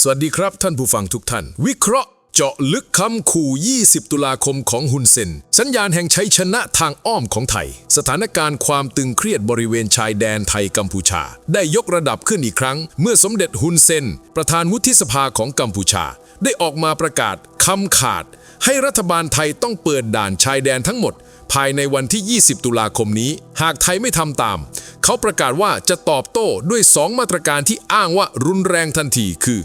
สวัสดีครับท่านผู้ฟังทุกท่าน วิเคราะห์เจาะลึกคำขู่ 20 ตุลาคมของฮุนเซน สัญญาณแห่งชัยชนะทางอ้อมของไทย สถานการณ์ความตึงเครียดบริเวณชายแดนไทยกัมพูชา ได้ยกระดับขึ้นอีกครั้ง เมื่อสมเด็จฮุนเซน ประธานวุฒิสภาของกัมพูชา ได้ออกมาประกาศคำขาด ให้รัฐบาลไทยต้องเปิดด่านชายแดนทั้งหมด ภายในวันที่ 20 ตุลาคมนี้ หากไทยไม่ทำตาม เขาประกาศว่าจะตอบโต้ด้วย 2 มาตรการที่อ้างว่ารุนแรงทันทีคือ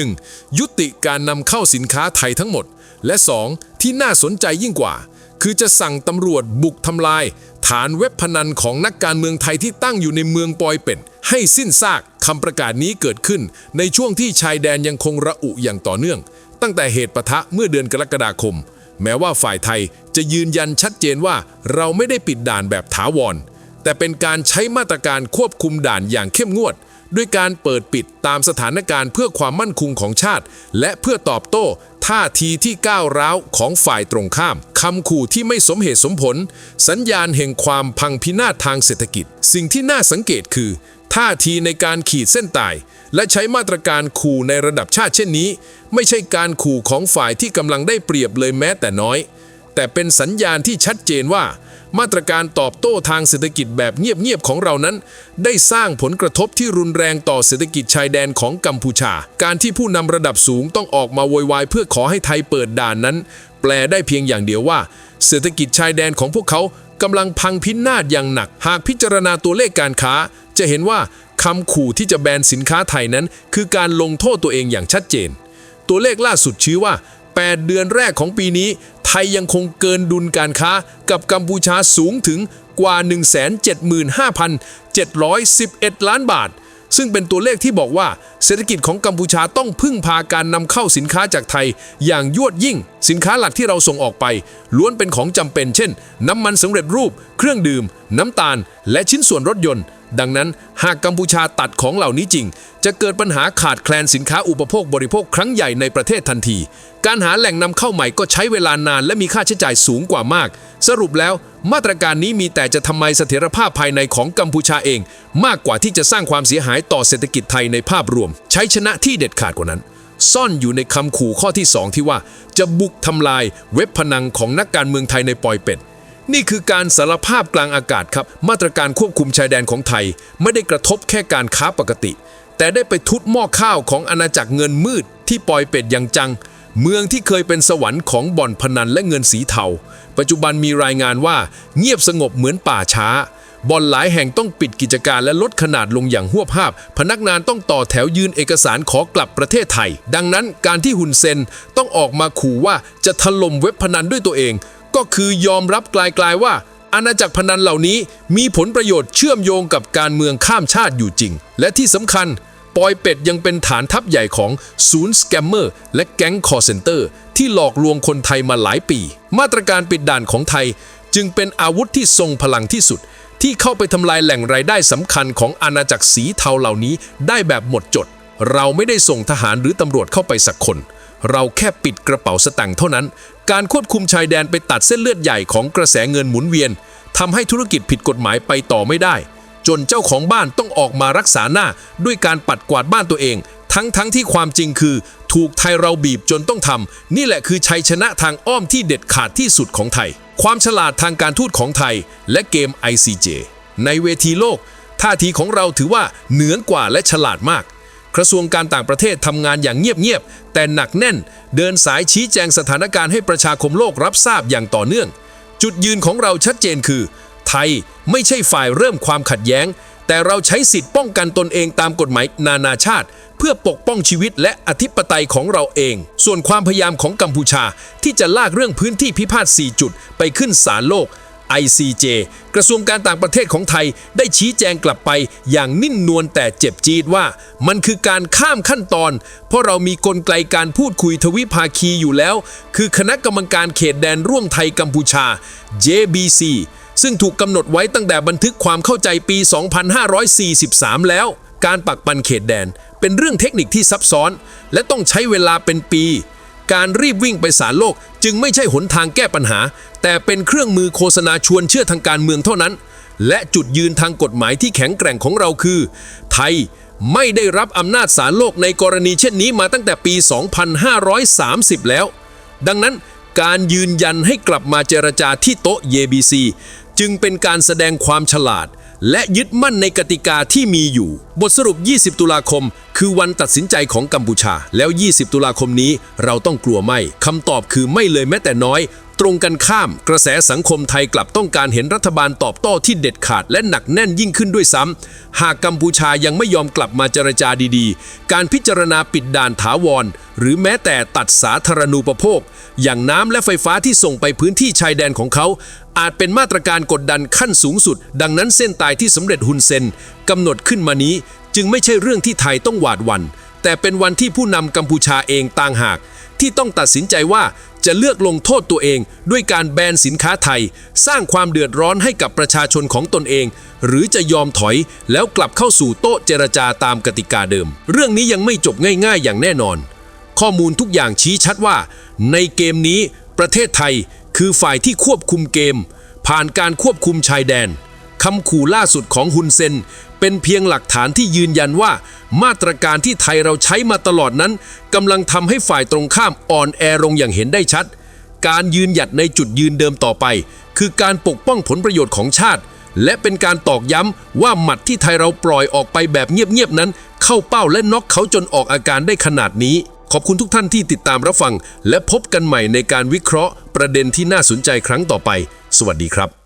1. ยุติการนำเข้าสินค้าไทยทั้งหมด และ 2. ที่น่าสนใจยิ่งกว่า คือจะสั่งตำรวจบุกทำลาย ฐานเว็บพนันของนักการเมืองไทยที่ตั้งอยู่ในเมืองปอยเป็ดให้สิ้นซากคำประกาศนี้เกิดขึ้น ในช่วงที่ชายแดนยังคงระอุอย่างต่อเนื่อง ตั้งแต่เหตุปะทะเมื่อเดือนกรกฎาคม แม้ว่าฝ่ายไทยจะยืนยันชัดเจนว่าเราไม่ได้ปิดด่านแบบถาวร แต่เป็นการใช้มาตรการควบคุมด่านอย่างเข้มงวด ด้วยการเปิดปิดตามสถานการณ์เพื่อความมั่นคงของชาติ และเพื่อตอบโต้ท่าทีที่ก้าวร้าวของฝ่ายตรงข้ามคำขู่ที่ไม่สมเหตุสมผล สัญญาณแห่งความพังพินาศทางเศรษฐกิจ สิ่งที่น่าสังเกตคือ ท่าทีในการขีดเส้นตาย และใช้มาตรการขู่ในระดับชาติเช่นนี้ ไม่ใช่การขู่ของฝ่ายที่กำลังได้เปรียบเลยแม้แต่น้อย แต่เป็นสัญญาณที่ชัดเจนว่า มาตรการตอบโต้ทางเศรษฐกิจแบบเงียบๆของเรานั้น ได้สร้างผลกระทบที่รุนแรงต่อเศรษฐกิจชายแดนของกัมพูชา การที่ผู้นำระดับสูงต้องออกมาโวยวายเพื่อขอให้ไทยเปิดด่านนั้น แปลได้เพียงอย่างเดียวว่า เศรษฐกิจชายแดนของพวกเขากำลังพังพินาศอย่างหนัก หากพิจารณาตัวเลขการค้า จะเห็นว่าคำขู่ที่จะแบนสินค้าไทยนั้น คือการลงโทษตัวเองอย่างชัดเจน ตัวเลขล่าสุดชี้ว่า 8 เดือนแรกของปีนี้ ไทยยังคงเกินดุลการค้ากับกัมพูชาสูงถึงกว่า 175,711 ล้านบาท ซึ่งเป็นตัวเลขที่บอกว่า เศรษฐกิจของกัมพูชาต้องพึ่งพาการนำเข้าสินค้าจากไทย อย่างยวดยิ่ง สินค้าหลักที่เราส่งออกไป ล้วนเป็นของจำเป็น เช่น น้ำมันสำเร็จรูป เครื่องดื่ม น้ำตาล และชิ้นส่วนรถยนต์ ดังนั้นหากกัมพูชาตัดของเหล่านี้จริง จะเกิดปัญหาขาดแคลนสินค้าอุปโภคบริโภคครั้งใหญ่ในประเทศทันที การหาแหล่งนำเข้าใหม่ก็ใช้เวลานานและมีค่าใช้จ่ายสูงกว่ามาก สรุปแล้ว มาตรการนี้มีแต่จะทำไมเสถียรภาพภายในของกัมพูชาเอง มากกว่าที่จะสร้างความเสียหายต่อเศรษฐกิจไทยในภาพรวม ใช้ชนะที่เด็ดขาดกว่านั้น ซ่อนอยู่ในคำขู่ข้อที่ 2 ที่ว่า จะบุกทำลายเว็บพนังของนักการเมืองไทยในปอยเป็ด นี่คือการสารภาพกลางอากาศครับ มาตรการควบคุมชายแดนของไทย ไม่ได้กระทบแค่การค้าปกติ แต่ได้ไปทุบหม้อข้าวของอาณาจักรเงินมืดที่ปอยเป็ดอย่างจัง เมืองที่เคยเป็นสวรรค์ของบ่อนพนันและเงินสีเทา ปัจจุบันมีรายงานว่าเงียบสงบเหมือนป่าช้าบ่อนหลายแห่งต้องปิดกิจการและลดขนาดลงอย่างหัวภาพ พนักงานต้องต่อแถวยืนเอกสารขอกลับประเทศไทย ดังนั้นการที่ฮุนเซนต้องออกมาขู่ว่าจะถล่มเว็บพนันด้วยตัวเอง ก็คือยอมรับกลายๆว่า อาณาจักรพนันเหล่านี้มีผลประโยชน์เชื่อมโยงกับการเมืองข้ามชาติอยู่จริง และที่สำคัญ ปอยเป็ดยังเป็นฐานทัพใหญ่ของศูนย์สแกมเมอร์และแก๊งคอร์เซนเตอร์ ที่หลอกลวงคนไทยมาหลายปี มาตรการปิดด่านของไทย จึงเป็นอาวุธที่ทรงพลังที่สุด ที่เข้าไปทำลายแหล่งรายได้สำคัญของอาณาจักรสีเทาเหล่านี้ได้แบบหมดจด เราไม่ได้ส่งทหารหรือตำรวจเข้าไปสักคน เราแค่ปิดกระเป๋าสตางค์เท่านั้น การควบคุมชายแดนไปตัดเส้นเลือดใหญ่ของกระแสเงินหมุนเวียนทำให้ธุรกิจผิดกฎหมายไปต่อไม่ได้ จนเจ้าของบ้านต้องออกมารักษาหน้า ด้วยการปัดกวาดบ้านตัวเอง ทั้งทั้งที่ความจริงคือ ถูกไทยเราบีบจนต้องทำนี่แหละคือชัยชนะทางอ้อมที่เด็ดขาดที่สุดของไทย ความฉลาดทางการทูตของไทย และเกม ICJ ในเวทีโลกท่าทีของเราถือว่าเหนือกว่าและฉลาดมาก กระทรวงการต่างประเทศทำงานอย่างเงียบๆแต่หนักแน่น เดินสายชี้แจงสถานการณ์ให้ประชาคมโลกรับทราบอย่างต่อเนื่อง จุดยืนของเราชัดเจนคือ ไทยไม่ใช่ฝ่ายเริ่มความขัดแย้ง แต่เราใช้สิทธิ์ป้องกันตนเองตามกฎหมายนานาชาติ เพื่อปกป้องชีวิตและอธิปไตยของเราเอง ส่วนความพยายามของกัมพูชาที่จะลากเรื่องพื้นที่พิพาท 4 จุดไปขึ้นศาลโลก ICJ กระทรวงการต่างประเทศของไทยได้ชี้แจงกลับไปอย่างนิ่มนวลแต่เจ็บจี๊ดว่า มันคือการข้ามขั้นตอน เพราะเรามีกลไกการพูดคุยทวิภาคีอยู่แล้ว คือคณะกรรมการเขตแดนร่วมไทยกัมพูชา JBC ซึ่งถูกกำหนดไว้ตั้งแต่บันทึกความเข้าใจปี 2543 แล้ว การปักปันเขตแดน เป็นเรื่องเทคนิคที่ซับซ้อน และต้องใช้เวลาเป็นปี การรีบวิ่งไปศาลโลกจึงไม่ใช่หนทางแก้ปัญหา แต่เป็นเครื่องมือโฆษณาชวนเชื่อทางการเมืองเท่านั้น และจุดยืนทางกฎหมายที่แข็งแกร่งของเราคือ ไทยไม่ได้รับอำนาจศาลโลกในกรณีเช่นนี้มาตั้งแต่ปี 2530 แล้ว ดังนั้นการยืนยันให้กลับมาเจรจาที่โต๊ะ YBC จึงเป็นการแสดงความฉลาด และยึดมั่นในกติกาที่มีอยู่ บทสรุป 20 ตุลาคม คือวันตัดสินใจของกัมพูชา แล้ว 20 ตุลาคมนี้เราต้องกลัวไม่คำตอบคือไม่เลยแม้แต่น้อย ตรงกันข้าม กระแสสังคมไทยกลับต้องการเห็นรัฐบาลตอบโต้ที่เด็ดขาดและหนักแน่นยิ่งขึ้นด้วยซ้ำ หากกัมพูชายังไม่ยอมกลับมาเจรจาดีๆ การพิจารณาปิดด่านถาวร หรือแม้แต่ตัดสาธารณูปโภค อย่างน้ำและไฟฟ้าที่ส่งไปพื้นที่ชายแดนของเขา อาจเป็นมาตรการกดดันขั้นสูงสุด ดังนั้นเส้นตายที่สำเร็จฮุนเซนกำหนดขึ้นมานี้ จึงไม่ใช่เรื่องที่ไทยต้องหวาดหวัน่นแต่เป็นวันที่ผู้นำกัมพูชาเองต่างหาก ที่ต้องตัดสินใจว่า จะเลือกลงโทษตัวเอง ด้วยการแบนสินค้าไทย สร้างความเดือดร้อนให้กับประชาชนของตนเอง หรือจะยอมถอยแล้วกลับเข้าสู่โต๊ะเจรจาตามกติกาเดิม เรื่องนี้ยังไม่จบง่ายๆ อย่างแน่นอน ข้อมูลทุกอย่างชี้ชัดว่า ในเกมนี้ ประเทศไทยคือฝ่ายที่ควบคุมเกม ผ่านการควบคุมชายแดนคำขู่ล่าสุดของฮุนเซนเป็นเพียงหลักฐานที่ยืนยันว่า มาตรการที่ไทยเราใช้มาตลอดนั้นกำลังทำให้ฝ่ายตรงข้ามอ่อนแอลงอย่างเห็นได้ชัด การยืนหยัดในจุดยืนเดิมต่อไป คือการปกป้องผลประโยชน์ของชาติ และเป็นการตอกย้ำว่าหมัดที่ไทยเราปล่อยออกไปแบบเงียบๆนั้น เข้าเป้าและน็อกเขาจนออกอาการได้ขนาดนี้ ขอบคุณทุกท่านที่ติดตามรับฟัง และพบกันใหม่ในการวิเคราะห์ ประเด็นที่น่าสนใจครั้งต่อไป สวัสดีครับ